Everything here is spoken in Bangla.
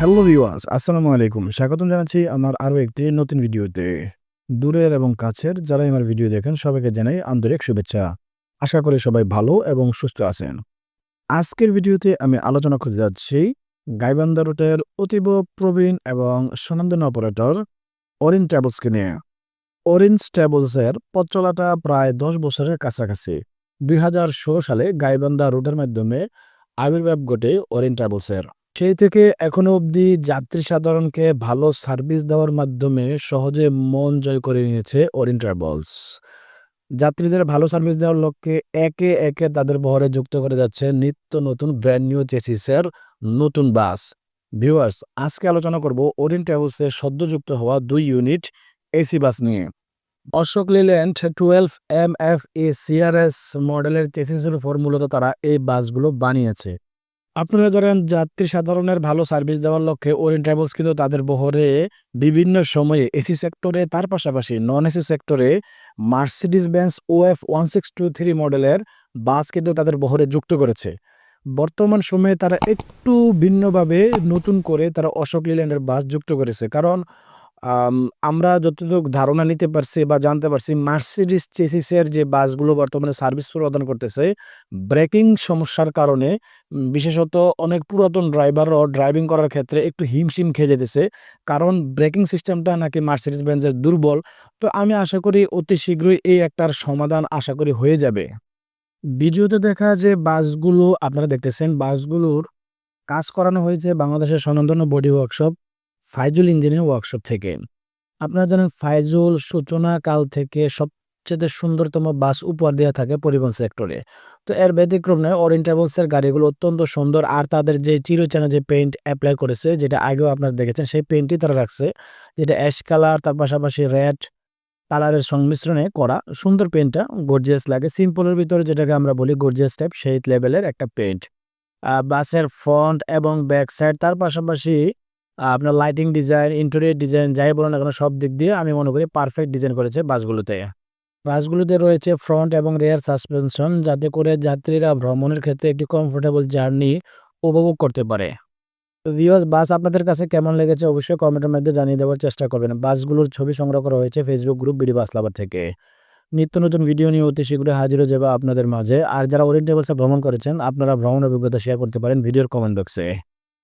হ্যালো ভিউয়ার্স আসসালামু আলাইকুম। স্বাগতম জানাচ্ছি আমার আরও একটি নতুন ভিডিওতে। দূরের এবং কাছের যারা আমার ভিডিও দেখেন, সবাইকে জানাই আন্তরিক শুভেচ্ছা। আশা করি সবাই ভালো এবং সুস্থ আছেন। আজকের ভিডিওতে আমি আলোচনা করতে যাচ্ছি গাইবান্ধা রুটের অতীব প্রবীণ এবং স্বনামধন্য অপারেটর অরেঞ্জ ট্রাভেলসকে নিয়ে। অরেঞ্জ ট্রাভেলসের পথ চলাটা প্রায় দশ বছরের কাছাকাছি। দুই হাজার ষোলো সালে গাইবান্ধা রুটের মাধ্যমে আবির্ভাব ঘটে অরেঞ্জ ট্রাভেলসের সেই থেকে এখনও অবধি যাত্রী সাধারণকে ভালো সার্ভিস দেওয়ার মাধ্যমে সহজে মন জয় করে নিয়েছে অরিন ট্রাভেলস। যাত্রীদের ভালো সার্ভিস দেওয়ার লক্ষ্যে একে একে তাদের বহরে যুক্ত করে যাচ্ছে নিত্য নতুন ব্র্যান্ড নিউ চেসিসের নতুন বাস। ভিউয়ার্স আজকে আলোচনা করব ওরিন ট্রাভেলসের সদ্যযুক্ত হওয়া দুই ইউনিট এসি বাস নিয়ে। Ashok Leyland twelve M F A CRS মডেলের চেসিসের উপর মূলত তারা এই বাসগুলো বানিয়েছে। আপনারা ধরেন যাত্রী সাধারণের ভালো সার্ভিস দেওয়ার লক্ষ্যে ওরিয়েন্ট ট্রাভেলস কিন্তু তাদের বহরে বিভিন্ন সময়ে এসি সেক্টরে তার পাশাপাশি নন এসি সেক্টরে Mercedes Benz OF one six two three মডেলের বাস কিন্তু তাদের বহরে যুক্ত করেছে। বর্তমান সময়ে তারা একটু ভিন্নভাবে নতুন করে তারা অশোক লিল্যান্ডের বাস যুক্ত করেছে। কারণ আমরা যতটুকু ধারণা নিতে পারছি বা জানতে পারছি মার্সিডিস চেসিসের যে বাসগুলো বর্তমানে সার্ভিস প্রদান করতেছে ব্রেকিং সমস্যার কারণে বিশেষত অনেক পুরাতন ড্রাইভারও ড্রাইভিং করার ক্ষেত্রে একটু হিমশিম খেয়ে যেতেছে। কারণ ব্রেকিং সিস্টেমটা নাকি মার্সিডিস বেঞ্জের দুর্বল। তো আমি আশা করি অতি শীঘ্রই এই একটার সমাধান আশা করি হয়ে যাবে। ভিডিওতে দেখা যে বাসগুলো আপনারা দেখতেছেন, বাসগুলোর কাজ করানো হয়েছে বাংলাদেশের স্বনামধন্য body workshop Faizul engineering workshop থেকে। আপনারা জানেন ফাইজুল সূচনা কাল থেকে সবচেয়ে সুন্দরতম বাস উপহার দেওয়া থাকে পরিবহন সেক্টরে তো এর ব্যতিক্রম নয় অরিন ট্রাভেলসের গাড়িগুলো অত্যন্ত সুন্দর আর তাদের যে চিরচেনা যে পেইন্ট অ্যাপ্লাই করেছে, যেটা আগেও আপনারা দেখেছেন, সেই পেইন্টই তারা রাখছে, যেটা অ্যাশ কালার তার পাশাপাশি রেড কালারের সংমিশ্রণে করা সুন্দর পেইন্টটা গর্জিয়াস লাগে। সিম্পলের ভিতরে যেটাকে আমরা বলি গর্জিয়াস টাইপ সেই লেভেলের একটা পেইন্ট বাসের ফ্রন্ট এবং ব্যাক সাইড তার পাশাপাশি আপনার লাইটিং ডিজাইন ইন্টেরিয়র ডিজাইন যাই বলুন না কেন, সব দিক দিয়ে আমি মনে করি পারফেক্ট ডিজাইন করেছে বাসগুলোতে। বাসগুলোতে রয়েছে ফ্রন্ট এবং রেয়ার সাসপেনশন যাতে করে যাত্রীরা ভ্রমণের ক্ষেত্রে একটি কমফোর্টেবল জার্নি উপভোগ করতে পারে। ভিওস বাস আপনাদের কাছে কেমন লেগেছে অবশ্যই কমেন্টের মধ্যে জানিয়ে দেওয়ার চেষ্টা করবেন। বাসগুলোর ছবি সংগ্রহ করা হয়েছে Facebook group BD bus lover থেকে। নিত্য নতুন ভিডিও নিয়ে অতি শীঘ্রই হাজির হয়ে যাবে আপনাদের মাঝে। আর যারা ওরিয়েন্টেবলসে ভ্রমণ করেছেন, আপনারা ভ্রমণ অভিজ্ঞতা শেয়ার করতে পারেন ভিডিওর কমেন্ট বক্সে